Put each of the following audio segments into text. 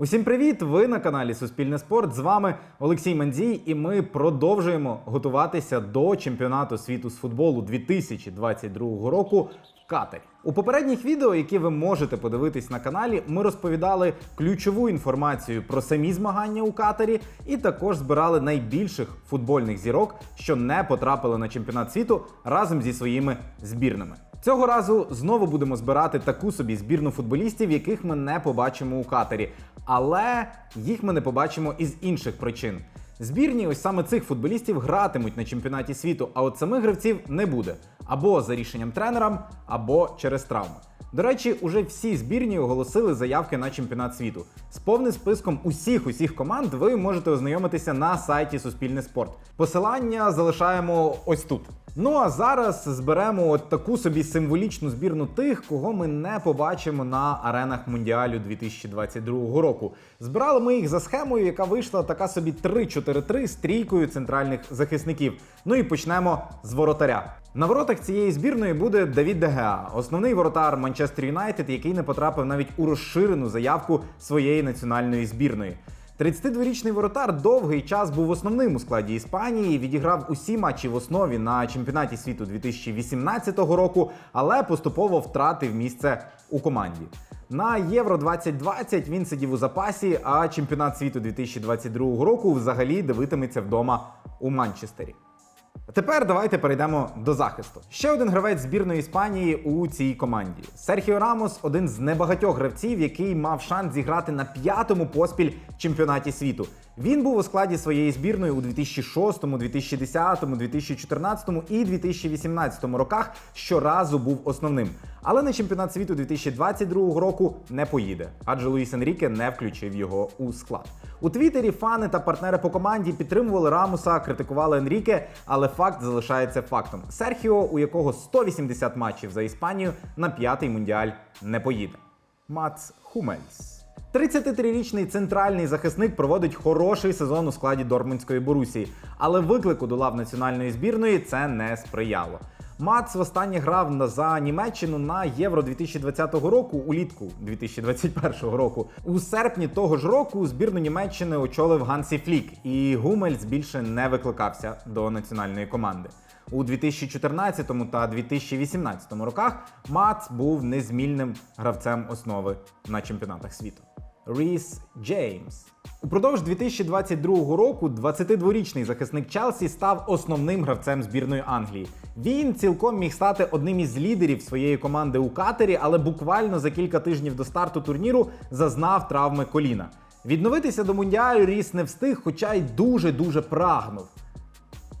Усім привіт! Ви на каналі Суспільне Спорт. З вами Олексій Мандзій, і ми продовжуємо готуватися до чемпіонату світу з футболу 2022 року в Катарі. У попередніх відео, які ви можете подивитись на каналі, ми розповідали ключову інформацію про самі змагання у Катарі, і також збирали найбільших футбольних зірок, що не потрапили на чемпіонат світу разом зі своїми збірними. Цього разу знову будемо збирати таку собі збірну футболістів, яких ми не побачимо у катері, але їх ми не побачимо із інших причин. Збірні ось саме цих футболістів гратимуть на чемпіонаті світу, а от самих гравців не буде або за рішенням тренерам, або через травми. До речі, уже всі збірні оголосили заявки на чемпіонат світу. З повним списком усіх усіх команд ви можете ознайомитися на сайті Суспільне спорт. Посилання залишаємо ось тут. Ну а зараз зберемо от таку собі символічну збірну тих, кого ми не побачимо на аренах Мундіалю 2022 року. Збирали ми їх за схемою, яка вийшла така собі 3-4-3 з трійкою центральних захисників. Ну і почнемо з воротаря. На воротах цієї збірної буде Давід Дегеа, основний воротар Манчестер Юнайтед, який не потрапив навіть у розширену заявку своєї національної збірної. 32-річний воротар довгий час був основним у складі Іспанії, відіграв усі матчі в основі на чемпіонаті світу 2018 року, але поступово втратив місце у команді. На Євро 2020 він сидів у запасі, а чемпіонат світу 2022 року взагалі дивитиметься вдома у Манчестері. Тепер давайте перейдемо до захисту. Ще один гравець збірної Іспанії у цій команді. Серхіо Рамос один з небагатьох гравців, який мав шанс зіграти на п'ятому поспіль чемпіонаті світу. Він був у складі своєї збірної у 2006, 2010, 2014 і 2018 роках. Щоразу був основним. Але на чемпіонат світу 2022 року не поїде, адже Луїс Енріке не включив його у склад. У Твіттері фани та партнери по команді підтримували Рамуса, критикували Енріке, але факт залишається фактом. Серхіо, у якого 180 матчів за Іспанію, на п'ятий мундіаль не поїде. Мац Хумельс. 33-річний центральний захисник проводить хороший сезон у складі Дормундської Борусії, але виклику до лав національної збірної це не сприяло. Мац востаннє грав на- за Німеччину на Євро 2020 року, улітку 2021 року. У серпні того ж року збірну Німеччини очолив Гансі Флік, і Гумельс більше не викликався до національної команди. У 2014 та 2018 роках Мац був незмінним гравцем основи на чемпіонатах світу. Ріс Джеймс. Упродовж 2022 року 22-річний захисник Челсі став основним гравцем збірної Англії. Він цілком міг стати одним із лідерів своєї команди у катері, але буквально за кілька тижнів до старту турніру зазнав травми коліна. Відновитися до мундіалю Ріс не встиг, хоча й дуже-дуже прагнув.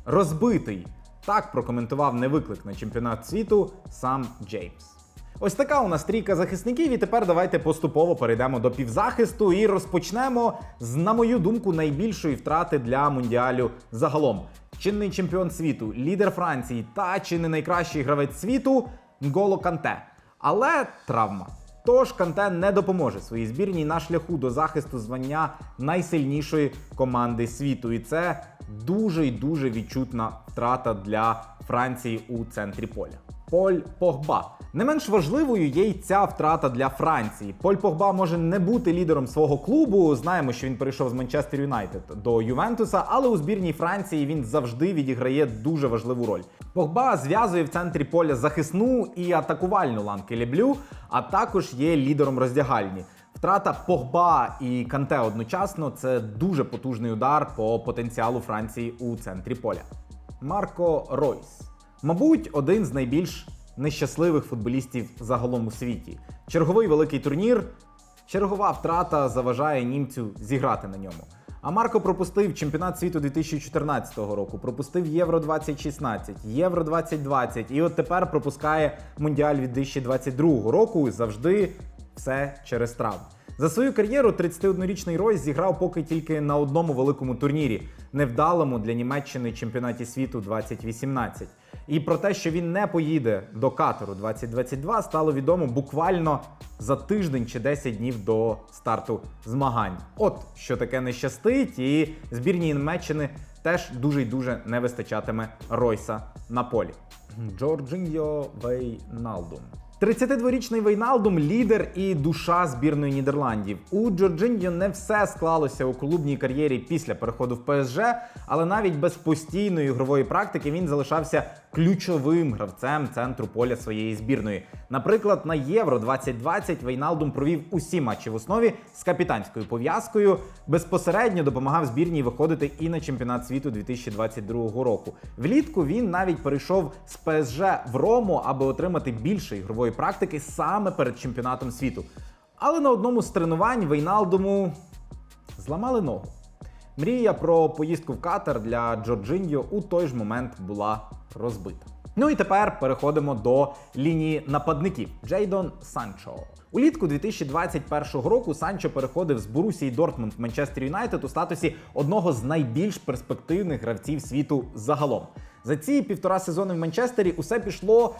Розбитий. Так прокоментував невиклик на чемпіонат світу сам Джеймс. Ось така у нас трійка захисників, і тепер давайте поступово перейдемо до півзахисту і розпочнемо з, на мою думку, найбільшої втрати для мундіалю загалом. Чинний чемпіон світу, лідер Франції та чи не найкращий гравець світу Нголо Канте. Але травма. Тож Канте не допоможе своїй збірній на шляху до захисту звання найсильнішої команди світу. І це дуже й дуже відчутна втрата для Франції у центрі поля. Поль Погба. Не менш важливою є й ця втрата для Франції. Поль Погба може не бути лідером свого клубу. Знаємо, що він перейшов з Манчестер Юнайтед до Ювентуса, але у збірній Франції він завжди відіграє дуже важливу роль. Погба зв'язує в центрі поля захисну і атакувальну ланки Леблю, а також є лідером роздягальні. Втрата Погба і Канте одночасно це дуже потужний удар по потенціалу Франції у центрі поля. Марко Ройс. Мабуть, один з найбільш нещасливих футболістів загалом у світі. Черговий великий турнір, чергова втрата заважає німцю зіграти на ньому. А Марко пропустив чемпіонат світу 2014 року, пропустив Євро 2016, Євро 2020 і от тепер пропускає Мундіаль 2022 року завжди все через травму. За свою кар'єру 31-річний Ройс зіграв поки тільки на одному великому турнірі, невдалому для Німеччини чемпіонаті світу 2018. І про те, що він не поїде до Катеру 2022, стало відомо буквально за тиждень чи 10 днів до старту змагань. От що таке не щастить, і збірній Німеччини теж дуже й дуже не вистачатиме Ройса на полі. Джорджиньо Вейналдум. 32-річний Вейналдум лідер і душа збірної Нідерландів. У Джорджиньо не все склалося у клубній кар'єрі після переходу в ПСЖ, але навіть без постійної ігрової практики він залишався ключовим гравцем центру поля своєї збірної. Наприклад, на Євро 2020 Вейналдум провів усі матчі в основі з капітанською пов'язкою. Безпосередньо допомагав збірній виходити і на чемпіонат світу 2022 року. Влітку він навіть перейшов з ПСЖ в Рому, аби отримати більше ігрової практики саме перед чемпіонатом світу. Але на одному з тренувань Вейналдуму зламали ногу. Мрія про поїздку в Катар для Джорджиньо у той ж момент була розбита. Ну і тепер переходимо до лінії нападників Джейдон Санчо. Улітку 2021 року Санчо переходив з Борусії Дортмунд в Манчестер Юнайтед у статусі одного з найбільш перспективних гравців світу загалом. За ці півтора сезони в Манчестері усе пішло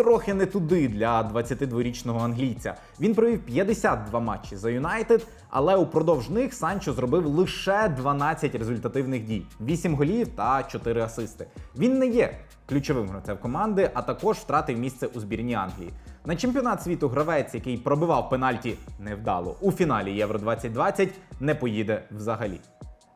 трохи не туди для 22-річного англійця. Він провів 52 матчі за Юнайтед, але упродовж них Санчо зробив лише 12 результативних дій: 8 голів та 4 асисти. Він не є ключовим гравцем команди, а також втратив місце у збірні Англії. На чемпіонат світу гравець, який пробивав пенальті невдало у фіналі Євро 2020, не поїде взагалі.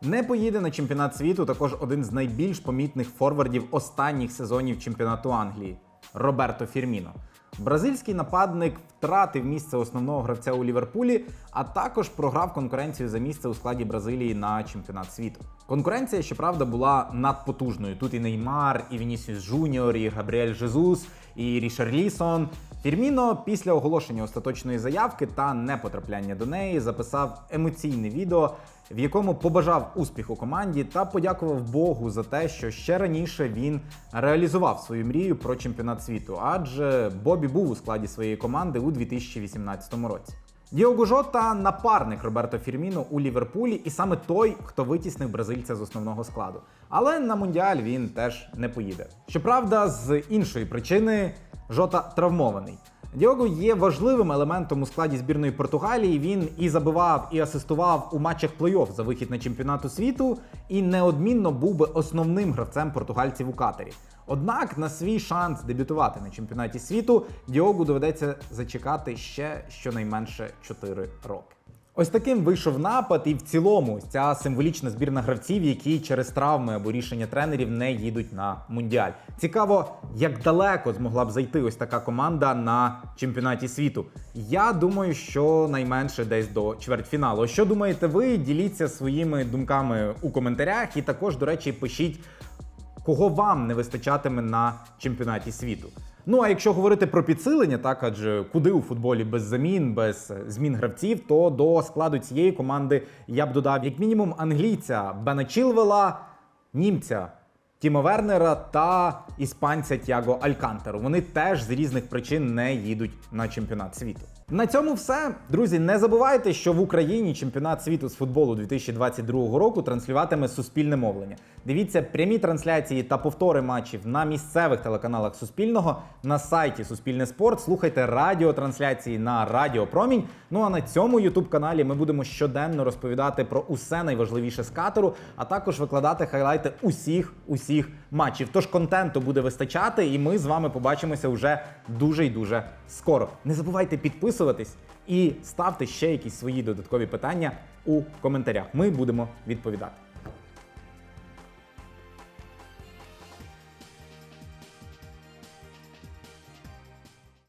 Не поїде на чемпіонат світу також один з найбільш помітних форвардів останніх сезонів чемпіонату Англії Роберто Фірміно. Бразильський нападник втратив місце основного гравця у Ліверпулі, а також програв конкуренцію за місце у складі Бразилії на чемпіонат світу. Конкуренція, щоправда, була надпотужною. Тут і Неймар, і Вінісіус Жуніор, і Габріель Жезус, і Рішарлісон. Фірміно після оголошення остаточної заявки та непотрапляння до неї записав емоційне відео, в якому побажав успіху команді та подякував Богу за те, що ще раніше він реалізував свою мрію про чемпіонат світу, адже Бобі був у складі своєї команди у 2018 році. Діого Жота напарник Роберто Фірміно у Ліверпулі, і саме той, хто витіснив бразильця з основного складу. Але на мундіаль він теж не поїде. Щоправда, з іншої причини Жота травмований. Діого є важливим елементом у складі збірної Португалії. Він і забивав, і асистував у матчах плей-офф за вихід на чемпіонату світу, і неодмінно був би основним гравцем португальців у катері. Однак на свій шанс дебютувати на чемпіонаті світу Діогу доведеться зачекати ще щонайменше 4 роки. Ось таким вийшов напад, і в цілому ця символічна збірна гравців, які через травми або рішення тренерів не їдуть на мундіаль. Цікаво, як далеко змогла б зайти ось така команда на чемпіонаті світу. Я думаю, що найменше десь до чвертьфіналу. Що думаєте ви? Діліться своїми думками у коментарях, і також, до речі, пишіть кого вам не вистачатиме на чемпіонаті світу. Ну а якщо говорити про підсилення, так адже куди у футболі без замін, без змін гравців, то до складу цієї команди я б додав як мінімум англійця Бена Чілвела, німця Тіма Вернера та іспанця Тяго Алькантеру. Вони теж з різних причин не їдуть на чемпіонат світу. На цьому все. Друзі, не забувайте, що в Україні чемпіонат світу з футболу 2022 року транслюватиме суспільне мовлення. Дивіться прямі трансляції та повтори матчів на місцевих телеканалах Суспільного, на сайті Суспільне Спорт. Слухайте радіотрансляції на Радіо Промінь. Ну а на цьому youtube каналі ми будемо щоденно розповідати про усе найважливіше з катеру, а також викладати хайлайти усіх усіх матчів. Тож контенту буде вистачати, і ми з вами побачимося вже дуже й дуже скоро. Не забувайте підписуватись і ставте ще якісь свої додаткові питання у коментарях. Ми будемо відповідати.